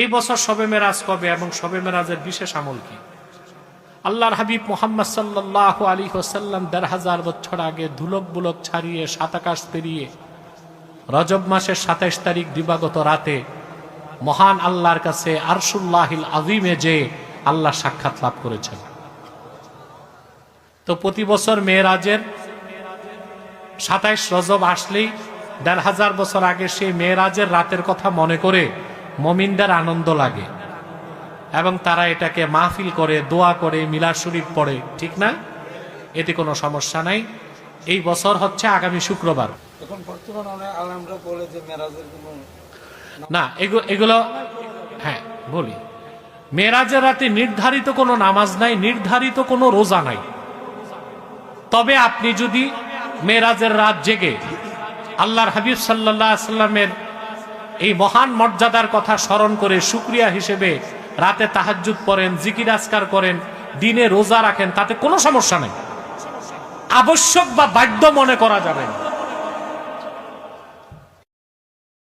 এই বছর শবে মেরাজ কবে এবং শবে মেরাজের বিশেষ আমল কি? আল্লাহর হাবিব মোহাম্মদ সাল্লাহ আলী হোসাল্লাম দেড় হাজার বছর আগে ধুলক বুলক ছাড়িয়ে, সাত আকাশ পেরিয়ে, রজব মাসের সাতাইশ তারিখ দিবাগত রাতে মহান আল্লাহর কাছে আরশুল্লাহিল আজিমে যে আল্লাহ সাক্ষাৎ লাভ করেছেন। তো প্রতি বছর মেয়েরাজের সাতাইশ রজব আসলেই দেড় হাজার বছর আগে সেই মেয়েরাজের রাতের কথা মনে করে মমিনদের আনন্দ লাগে। এবং তারা এটাকে মাহফিল করে দোয়া করে মিলার শরীফ পড়ে ঠিক না? এতে কোনো সমস্যা নাই। এই বছর হচ্ছে আগামী শুক্রবার। না এগু- এগুলো হ্যাঁ বলি। মেরাজের রাতে নির্ধারিত কোনো নামাজ নাই নির্ধারিত কোনো রোজা নাই। তবে আপনি যদি মেরাজের রাত জেগে আল্লাহর হাবিব সাল্লাহ সাল্লামের এই মহান মর্যাদার কথা স্মরণ করে সুক্রিয়া হিসেবে রাতে তাহাজ্জুদ পড়েন, জিকির আসকার করেন, দিনে রোজা রাখেন, তাতে কোনো সমস্যা নেই। আবশ্যক বা বাধ্য মনে করা যাবে না।